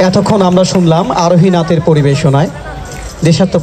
এতক্ষণ আমরা শুনলাম আরোহী নাথের পরিবেশনায় দেশাত্ম